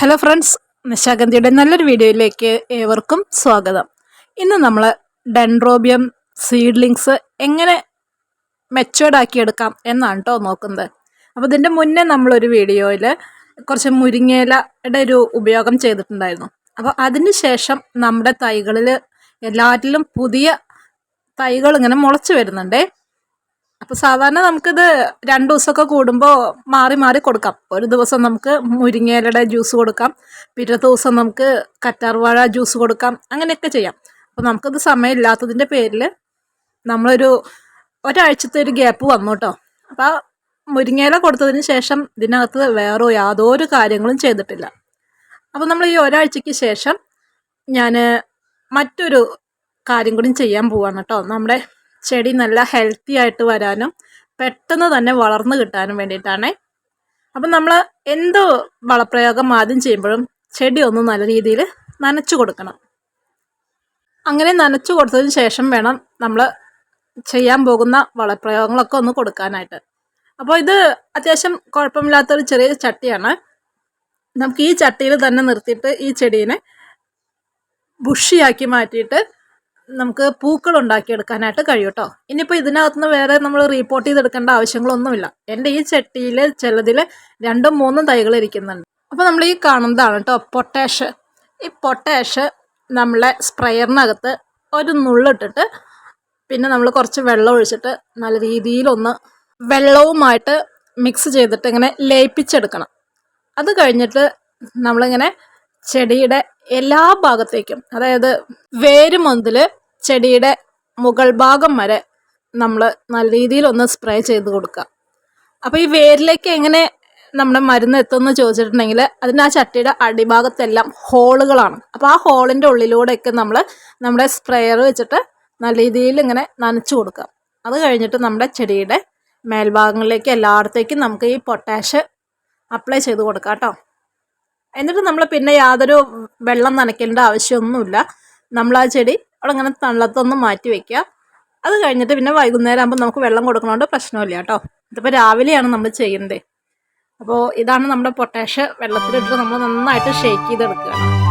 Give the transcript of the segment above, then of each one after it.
Hello friends നിശാഗന്ധിയുടെ നല്ലൊരു വീഡിയോയിലേക്ക് ഏവർക്കും സ്വാഗതം. ഇന്ന് നമ്മൾ ഡെൻഡ്രോബിയം സീഡ്ലിങ്സ് എങ്ങനെ മെച്ചുവേർഡ് ആക്കിയെടുക്കാം എന്നാണ് കേട്ടോ നോക്കുന്നത്. അപ്പോൾ ഇതിന്റെ മുന്നേ നമ്മളൊരു വീഡിയോയിൽ കുറച്ച് മുരിങ്ങയിലയുടെ ഒരു ഉപയോഗം ചെയ്തിട്ടുണ്ടായിരുന്നു. അപ്പോൾ അതിന് ശേഷം നമ്മുടെ തൈകളിൽ എല്ലാറ്റിലും പുതിയ തൈകൾ ഇങ്ങനെ മുളച്ച് വരുന്നുണ്ടേ അപ്പോൾ സാധാരണ നമുക്കിത് രണ്ട് ദിവസമൊക്കെ കൂടുമ്പോൾ മാറി മാറി കൊടുക്കാം. ഒരു ദിവസം നമുക്ക് മുരിങ്ങയിലയുടെ ജ്യൂസ് കൊടുക്കാം. പിറ്റത്തെ ദിവസം നമുക്ക് കറ്റാർവാഴ ജ്യൂസ് കൊടുക്കാം. അങ്ങനെയൊക്കെ ചെയ്യാം. അപ്പോൾ നമുക്കത് സമയമില്ലാത്തതിന്റെ പേരിൽ നമ്മളൊരു ഒരാഴ്ചത്തെ ഒരു ഗ്യാപ്പ് വന്നു കേട്ടോ. അപ്പോൾ മുരിങ്ങയില കൊടുത്തതിന് ശേഷം ഇതിനകത്ത് വേറെ യാതൊരു കാര്യങ്ങളും ചെയ്തിട്ടില്ല. അപ്പോൾ നമ്മൾ ഈ ഒരാഴ്ചയ്ക്ക് ശേഷം ഞാൻ മറ്റൊരു കാര്യം കൂടി ചെയ്യാൻ പോവാണ് കേട്ടോ. നമ്മുടെ ചെടി നല്ല ഹെൽത്തി ആയിട്ട് വരാനും പെട്ടെന്ന് തന്നെ വളർന്നു കിട്ടാനും വേണ്ടിയിട്ടാണ്. അപ്പം നമ്മൾ എന്തോ വളപ്രയോഗം ആദ്യം ചെയ്യുമ്പോഴും ചെടി ഒന്ന് നല്ല രീതിയിൽ നനച്ചു കൊടുക്കണം. അങ്ങനെ നനച്ചു കൊടുത്തതിന് ശേഷം വേണം നമ്മൾ ചെയ്യാൻ പോകുന്ന വളപ്രയോഗങ്ങളൊക്കെ ഒന്ന് കൊടുക്കാനായിട്ട്. അപ്പോൾ ഇത് അത്യാവശ്യം കുഴപ്പമില്ലാത്തൊരു ചെറിയ ചട്ടിയാണ്. നമുക്ക് ഈ ചട്ടിയിൽ തന്നെ നിർത്തിയിട്ട് ഈ ചെടീനെ ബുഷിയാക്കി മാറ്റിയിട്ട് നമുക്ക് പൂക്കൾ ഉണ്ടാക്കിയെടുക്കാനായിട്ട് കഴിയും കേട്ടോ ഇനിയിപ്പോൾ ഇതിനകത്തുനിന്ന് വേറെ നമ്മൾ റീപ്പോർട്ട് ചെയ്തെടുക്കേണ്ട ആവശ്യങ്ങളൊന്നുമില്ല. എന്റെ ഈ ചട്ടിയിൽ ചിലതിൽ രണ്ടും മൂന്നും തൈകൾ ഇരിക്കുന്നുണ്ട്. അപ്പോൾ നമ്മൾ ഈ കാണുന്നതാണ് കേട്ടോ പൊട്ടാഷ്. ഈ പൊട്ടാഷ് നമ്മളെ സ്പ്രെയറിനകത്ത് ഒരു നുള്ളിട്ടിട്ട് പിന്നെ നമ്മൾ കുറച്ച് വെള്ളം ഒഴിച്ചിട്ട് നല്ല രീതിയിലൊന്ന് വെള്ളവുമായിട്ട് മിക്സ് ചെയ്തിട്ട് ഇങ്ങനെ ലയിപ്പിച്ചെടുക്കണം. അത് കഴിഞ്ഞിട്ട് നമ്മളിങ്ങനെ ചെടിയുടെ എല്ലാ ഭാഗത്തേക്കും അതായത് വേര് മുതൽ ചെടിയുടെ മുകൾ ഭാഗം വരെ നമ്മൾ നല്ല രീതിയിൽ ഒന്ന് സ്പ്രേ ചെയ്ത് കൊടുക്കുക. അപ്പോൾ ഈ വേരിലേക്ക് എങ്ങനെ നമ്മുടെ മരുന്ന് എത്തുമെന്ന് ചോദിച്ചിട്ടുണ്ടെങ്കിൽ അതിന് ആ ചട്ടിയുടെ അടിഭാഗത്തെല്ലാം ഹോളുകളാണ്. അപ്പോൾ ആ ഹോളിന്റെ ഉള്ളിലൂടെയൊക്കെ നമ്മൾ നമ്മുടെ സ്പ്രേയർ വെച്ചിട്ട് നല്ല രീതിയിൽ ഇങ്ങനെ നനച്ചു കൊടുക്കാം അത് കഴിഞ്ഞിട്ട് നമ്മുടെ ചെടിയുടെ മേൽഭാഗങ്ങളിലേക്ക് എല്ലായിടത്തേക്കും നമുക്ക് ഈ പൊട്ടാഷ് അപ്ലൈ ചെയ്ത് കൊടുക്കാം കേട്ടോ. എന്നിട്ട് നമ്മൾ പിന്നെ യാതൊരു വെള്ളം നനയ്ക്കേണ്ട ആവശ്യമൊന്നുമില്ല. നമ്മൾ ആ ചെടി അവിടെ അങ്ങനെ തള്ളത്തൊന്ന് മാറ്റി വെക്കുക അത് കഴിഞ്ഞിട്ട് പിന്നെ വൈകുന്നേരം ആകുമ്പോൾ നമുക്ക് വെള്ളം കൊടുക്കണോണ്ട് പ്രശ്നമില്ല കേട്ടോ ഇതിപ്പോൾ രാവിലെയാണ് നമ്മൾ ചെയ്യുന്നത്. അപ്പോൾ ഇതാണ് നമ്മുടെ പൊട്ടാഷ് വെള്ളത്തിലിട്ട് നമ്മൾ നന്നായിട്ട് ഷേക്ക് ചെയ്തെടുക്കുകയാണ്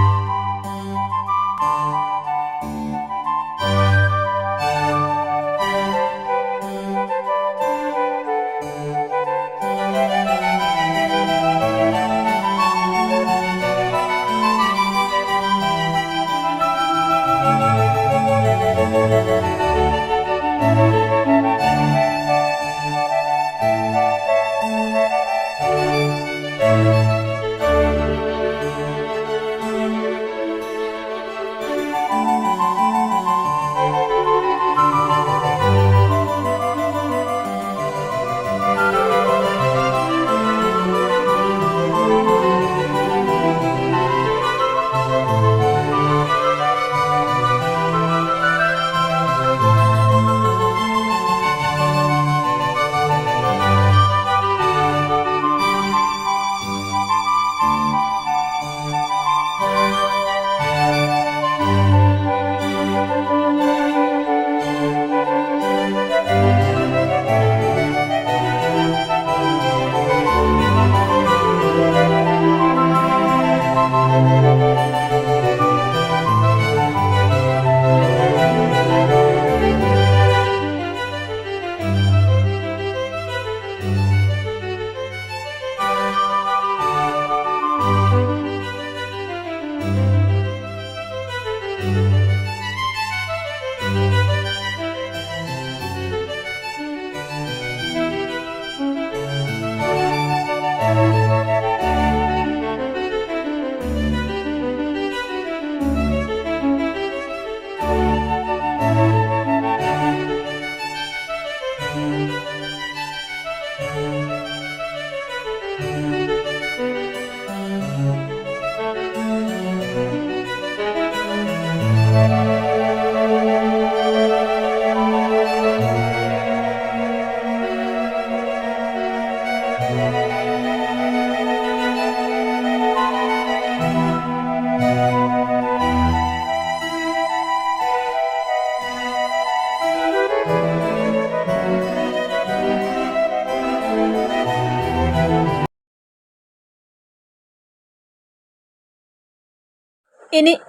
ഇനി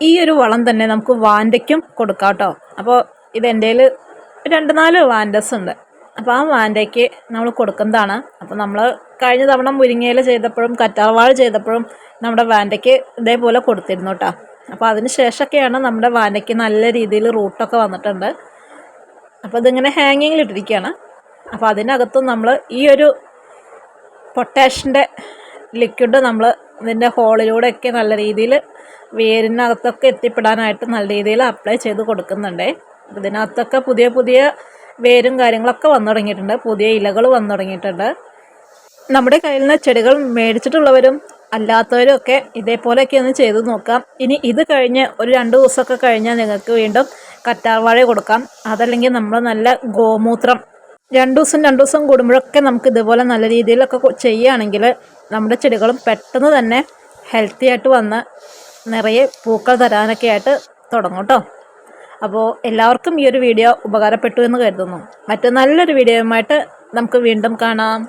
ഈ ഒരു വളം തന്നെ നമുക്ക് വാൻഡയ്ക്കും കൊടുക്കാം കേട്ടോ അപ്പോൾ ഇതെന്റെ രണ്ട് നാല് വാൻഡസ് ഉണ്ട്. അപ്പോൾ ആ വാൻഡയ്ക്ക് നമ്മൾ കൊടുക്കുന്നതാണ്. അപ്പോൾ നമ്മൾ കഴിഞ്ഞ തവണ മുരിങ്ങയില ചെയ്തപ്പോഴും കറ്റാർവാഴ ചെയ്തപ്പോഴും നമ്മുടെ വാൻഡയ്ക്ക് ഇതേപോലെ കൊടുത്തിരുന്നു കേട്ടോ അപ്പോൾ അതിന് ശേഷമൊക്കെയാണ് നമ്മുടെ വാനയ്ക്ക് നല്ല രീതിയിൽ റൂട്ടൊക്കെ വന്നിട്ടുണ്ട്. അപ്പോൾ ഇതിങ്ങനെ ഹാങ്ങിങ്ങിലിട്ടിരിക്കുകയാണ് അപ്പോൾ അതിനകത്തും നമ്മൾ ഈ ഒരു പൊട്ടാഷിന്റെ ലിക്വിഡ് നമ്മൾ ഇതിന്റെ ഹോളിലൂടെയൊക്കെ നല്ല രീതിയിൽ വേരിനകത്തൊക്കെ എത്തിപ്പെടാനായിട്ട് നല്ല രീതിയിൽ അപ്ലൈ ചെയ്ത് കൊടുക്കുന്നുണ്ട്. ഇതിനകത്തൊക്കെ പുതിയ പുതിയ വേരും കാര്യങ്ങളൊക്കെ വന്നു തുടങ്ങിയിട്ടുണ്ട്. പുതിയ ഇലകൾ വന്നു തുടങ്ങിയിട്ടുണ്ട്. നമ്മുടെ കയ്യിൽ നിന്ന് ചെടികൾ മേടിച്ചിട്ടുള്ളവരും അല്ലാത്തവരും ഒക്കെ ഇതേപോലെയൊക്കെ ഒന്ന് ചെയ്ത് നോക്കാം. ഇനി ഇത് കഴിഞ്ഞ് ഒരു രണ്ട് ദിവസമൊക്കെ കഴിഞ്ഞാൽ നിങ്ങൾക്ക് വീണ്ടും കറ്റാർവാഴ കൊടുക്കാം. അതല്ലെങ്കിൽ നമ്മൾ നല്ല ഗോമൂത്രം രണ്ട് ദിവസം രണ്ട് ദിവസം കൂടുമ്പോഴൊക്കെ നമുക്ക് ഇതുപോലെ നല്ല രീതിയിലൊക്കെ ചെയ്യുകയാണെങ്കിൽ നമ്മുടെ ചെടികളും പെട്ടെന്ന് തന്നെ ഹെൽത്തി ആയിട്ട് വന്ന് നിറയെ പൂക്കൾ തരാനൊക്കെ ആയിട്ട് തുടങ്ങും കേട്ടോ അപ്പോൾ എല്ലാവർക്കും ഈ ഒരു വീഡിയോ ഉപകാരപ്പെട്ടു എന്ന് കരുതുന്നു. മറ്റു നല്ലൊരു വീഡിയോയുമായിട്ട് നമുക്ക് വീണ്ടും കാണാം.